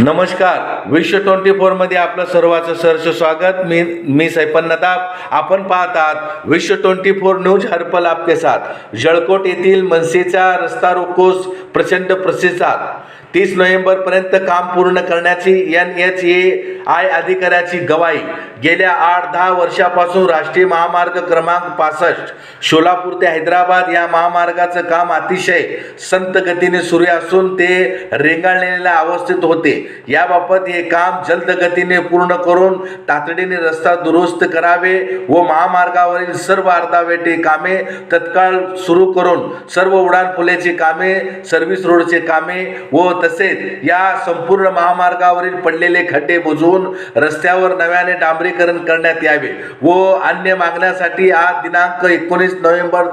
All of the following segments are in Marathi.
नमस्कार. विश्व ट्वेंटी फोरमध्ये आपलं सर्वांचं सरस स्वागत. मी मी सैपन नदाब. आपण पाहतात विश्व ट्वेंटी फोर न्यूज हरपल आपके साथ. जळकोट येथील मनसेचा रस्ता रोकोस प्रचंड प्रतिसाद तीस नोव्हेंबरपर्यंत काम पूर्ण करण्याची एन एच ए आय अधिकाऱ्याची गवाही. गेल्या आठ दहा वर्षापासून राष्ट्रीय महामार्ग क्रमांक पासष्ट सोलापूर ते हैदराबाद या महामार्गाचं काम अतिशय संत गतीने सुरू असून ते रेंगाळलेल्या अवस्थेत होते. याबाबत हे काम जलद गतीने पूर्ण करून तातडीने रस्ता दुरुस्त करावे व महामार्गावरील सर्व अर्धावेटी कामे तत्काळ सुरू करून सर्व उड्डाणपुलाची कामे सर्व्हिस रोडचे कामे व तसेच या संपूर्ण महामार्गावरील पडलेले खड्डे बुजवून रस्त्यावर नव्याने डांबरीकरण करण्यात यावे व अन्य मागण्यासाठी आज दिनांक एकोणीस नोव्हेंबर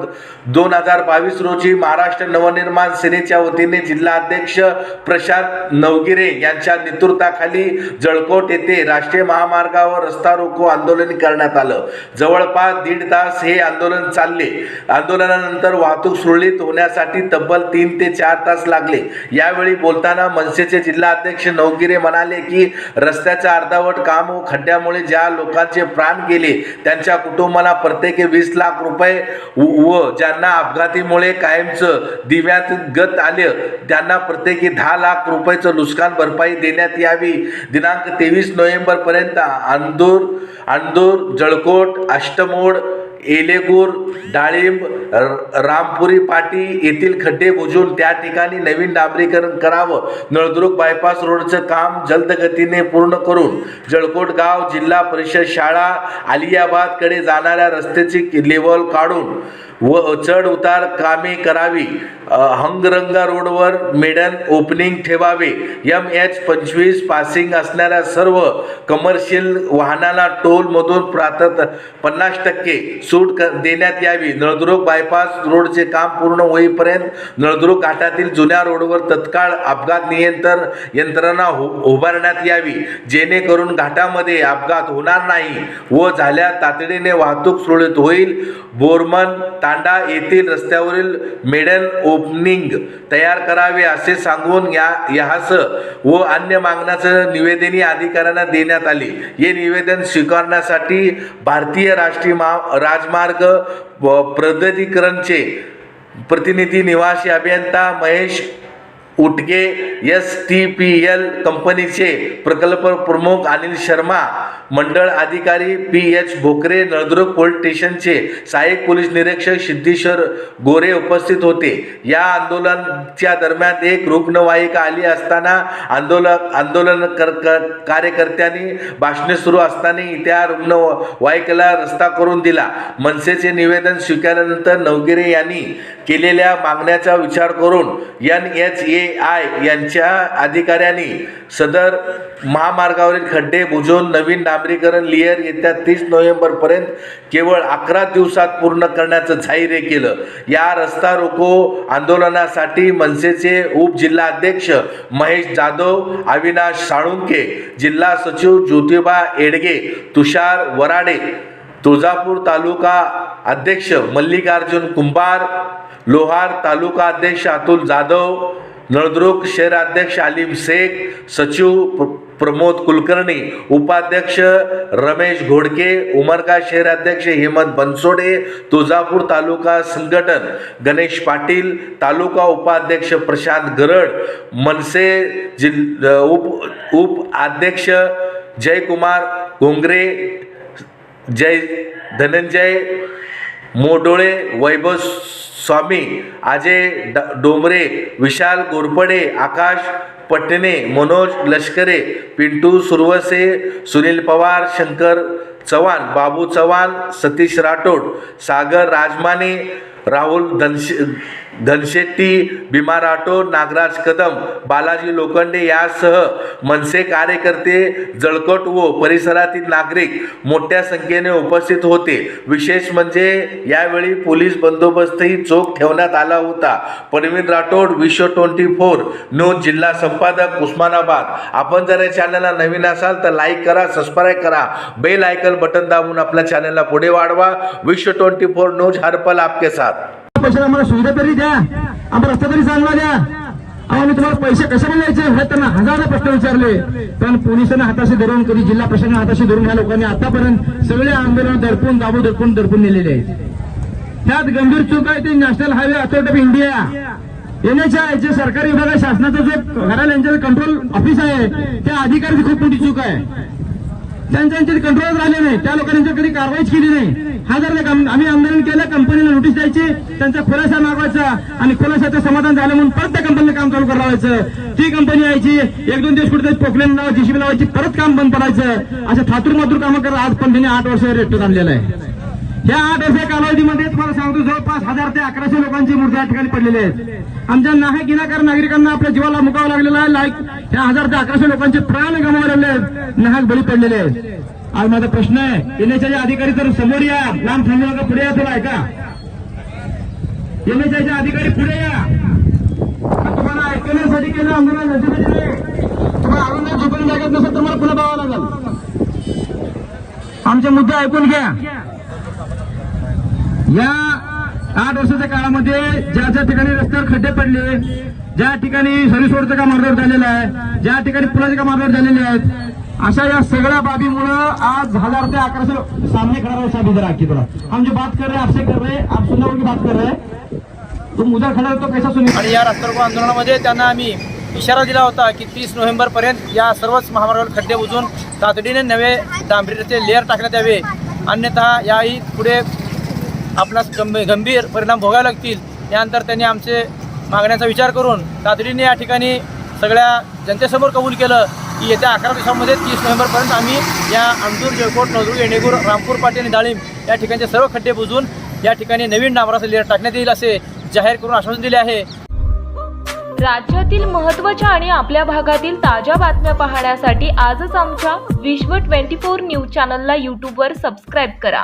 दोन हजार बावीस रोजी महाराष्ट्र नवनिर्माण सेनेच्या वतीने जिल्हाध्यक्ष प्रशांत नवगिरे यांच्या नेतृत्वाखाली जळकोट येथे राष्ट्रीय महामार्गावर रस्ता रोको आंदोलन करण्यात आलं. जवळपास दीड तास हे आंदोलन चालले. आंदोलनानंतर वाहतूक सुरळीत होण्यासाठी तब्बल तीन ते चार तास लागले. यावेळी बोलताना मनसेचे जिल्हाध्यक्ष नवगिरे म्हणाले की रस्त्याच्या अर्धावट काम व खड्ड्यामुळे ज्या लोकांचे प्राण गेले त्यांच्या कुटुंबाला प्रत्येकी वीस लाख रुपये व व ज्यांना अपघातीमुळे कायमचं दिव्यात गत आले त्यांना प्रत्येकी दहा लाख रुपयाचं नुकसान भरपाई देण्यात यावी. दिनांक तेवीस नोव्हेंबर पर्यंत अंदूर अंदूर जळकोट अष्टमोड एलेगूर डाळिंब र- रामपुरी पाटी येथील खड्डे बुजून त्या ठिकाणी नवीन डांबरीकरण करावं. नळदुर्ग बायपास रोडचं काम जलदगतीने पूर्ण करून जळकोट गाव जिल्हा परिषद शाळा आलियाबादकडे जाणाऱ्या रस्त्याची लेवल काढून व चढ उतार कामे करावी. हंगरंगा रोडवर मेडन ओपनिंग ठेवावे. एम एच पंचवीस पासिंग असणाऱ्या सर्व कमर्शियल वाहनाला टोलमधून प्रात पन्नास टक्के सूट क देण्यात यावी. नळदुर्ग बायपास रोडचे काम पूर्ण होईपर्यंत नळदुर्ग घाटातील जुन्या रोडवर तत्काळ अपघात नियंत्रण यंत्रणा हो उभारण्यात यावी. जेणेकरून घाटामध्ये अपघात होणार नाही व झाल्या तातडीने वाहतूक सुरळीत होईल. बोरमन तांडा येथील रस्त्यावरील मेडन ओपनिंग तयार करावे असे सांगून या यास व अन्य मागण्याचं निवेदनही अधिकाऱ्यांना देण्यात आले. हे निवेदन स्वीकारण्यासाठी भारतीय राष्ट्रीय मा राजमार्ग व प्रतिनिधी निवासी अभियंता Mahesh Utge S T P L कंपनीचे प्रकल्प प्रमुख अनिल शर्मा मंडळ अधिकारी P H Bhokare Naldurg police स्टेशनचे सहाय्यक पोलीस निरीक्षक सिद्धेश्वर गोरे उपस्थित होते. या आंदोलनाच्या दरम्यान एक रुग्णवाहिका आली असताना आंदोलन आंदोलन कर कर- कार्यकर्त्यांनी भाषणे सुरू असताना त्या रुग्णवाहिकेला रस्ता करून दिला. मनसेचे निवेदन स्वीकारल्यानंतर नवगिरे यांनी केलेल्या मागण्याचा विचार करून एन एच ए आय यांच्या अधिकाऱ्यांनी सदर महामार्गावरील खड्डे बुजवून नवीन डांबरीकरण लिअर येत्या तीस नोव्हेंबरपर्यंत केवळ अकरा दिवसात पूर्ण करण्याचं जाहीर केलं. या रस्ता रोको आंदोलनासाठी मनसेचे उपजिल्हाध्यक्ष महेश जाधव अविनाश साळुंके जिल्हा सचिव ज्योतिबा एडगे तुषार वराडे तुळजापूर तालुका अध्यक्ष मल्लिकार्जुन कुंभार लोहार तालुका अध्यक्ष अतुल जाधव नळदुर्ग शहराध्यक्ष अलीम शेख सचिव प्र- प्रमोद कुलकर्णी उपाध्यक्ष रमेश घोडके उमरगा शहराध्यक्ष हेमंत बनसोडे तुळजापूर तालुका संघटन गणेश पाटील तालुका उपाध्यक्ष प्रशांत गरड मनसे जिल उप उप अध्यक्ष जयकुमार घोंगरे जय धनंजय मोडोळे वैभव स्वामी अजय ड डोंबरे विशाल गोरपडे आकाश पटणे मनोज लष्करे पिंटू सुरवसे सुनील पवार शंकर चव्हाण बाबू चव्हाण सतीश राठोड सागर राजमाने राहुल धनशे धनशेट्टी भीमा राठोड नागराज कदम बालाजी लोखंडे यासह मनसे कार्यकर्ते जळकोट व परिसरातील नागरिक मोठ्या संख्येने उपस्थित होते. विशेष म्हणजे यावेळी पोलीस बंदोबस्तही चोख ठेवण्यात आला होता. परवीन राठोड विश्व ट्वेंटी फोर न्यूज जिल्हा संपादक उस्मानाबाद. आपण जर या चॅनलला नवीन असाल तर लाईक करा सबस्क्राईब करा. बेल आयकन बेल बटन दाबून आपल्या चॅनलला पुढे वाढवा. विश्व ट्वेंटी फोर न्यूज हरपल आपके साथ. पैशाला सुविधा तरी द्या. आम्हाला रस्ता तरी चांगला द्या. अहो आम्ही तुम्हाला पैसे कशाने द्यायचे? हे त्यांना हजारो प्रश्न विचारले. पण पोलिसांना हाताशी धरून कधी जिल्हा प्रशासन हाताशी धरून ह्या लोकांनी आतापर्यंत सगळे आंदोलन दडपून दाबू दडपून दडपून नेलेले आहेत. त्यात गंभीर चूक आहे ते National Highway Authority of India NHAI जे सरकारी विभाग आहे शासनाचं जे घराला यांचं कंट्रोल ऑफिस आहे त्या अधिकाऱ्याची खूप मोठी चूक आहे. त्यांच्या कंट्रोल राहिले नाही त्या लोकांनी कधी कारवाईच केली नाही. हा जर आम्ही आंदोलन केलं कंपनीला नोटीस द्यायची त्यांचा खुलासा मागवायचा आणि खुलासाचं समाधान झालं म्हणून परत त्या कंपनीला काम चालू करावायचं ती कंपनी यायची एक दोन दिवस कुठे पोकलेन लावायची जीसीबी लावायची परत काम बंद पडायचं. असं थातूर मातूर कामं करत आज पण त्यांनी आठ वर्ष रेट आणलेलं आहे. या आठ असे कालावधीमध्ये तुम्हाला सांगतो जवळपास हजार ते अकराशे लोकांची मूर्ती या ठिकाणी पडलेली आहेत. आमच्या नाहक गिनाकार नागरिकांना आपल्या जीवाला मुकावं लागलेला आहे. लाईक ह्या हजार ते अकराशे लोकांचे प्राण गमावलेले आहेत. नाहक बळी पडलेले आहेत. आज माझा प्रश्न आहे एनएचआयचे अधिकारी तर समोर या. लांब थांबू नका पुढे या तुला ऐका. एनएचआयचे अधिकारी पुढे या. तुम्हाला ऐकण्यासाठी केलं आंदोलन तुम्हाला अरुण झोपून जागत नसेल तर मला पुन्हा पाहावं लागेल. आमचे मुद्दे ऐकून घ्या. या आठ वर्षाच्या काळामध्ये ज्या ज्या ठिकाणी रस्त्यावर खड्डे पडले ज्या ठिकाणी सर्व्हिस रोडचं काम अर्धवट झालेलं आहे ज्या ठिकाणी पुलाचे काम अर्धवट झालेले आहेत अशा या सगळ्या बाबीमुळं आज हजार ते अकराशे सामने खड़ा साहेब साहब इधर आके थोड़ा हम जो बात कर रहे आपसे कर रहे आप सुनने की बात कर रहे. तो मुद्दा खड़ा तो कैसा सुनी? आणि या रस्त्यावर आंदोलनामध्ये त्यांना आम्ही इशारा दिला होता की तीस नोव्हेंबरपर्यंत या सर्वच महामार्गावर खड्डे बुजून तातडीने नवे डांबरीचे लेअर टाकण्यात यावे. अन्यथा याही पुढे आपणास गंभ गंभीर परिणाम भोगावे लागतील. यानंतर त्यांनी आमचे मागण्याचा विचार करून तातडीने या ठिकाणी सगळ्या जनतेसमोर कबूल केलं की येत्या अकरा दिवसामध्ये तीस नोव्हेंबरपर्यंत आम्ही या अंदूर जयकोट नवदूर येणेगूर रामपूर पाटी आणि डाळिंब या ठिकाणचे सर्व खड्डे बुजून या ठिकाणी नवीन डांबराचं लेअर टाकण्यात येईल असे जाहीर करून आश्वासन दिले आहे. राज्यातील महत्त्वाच्या आणि आपल्या भागातील ताज्या बातम्या पाहण्यासाठी आजच आमच्या विश्व 24 न्यूज चॅनलला यूट्यूबवर सबस्क्राईब करा.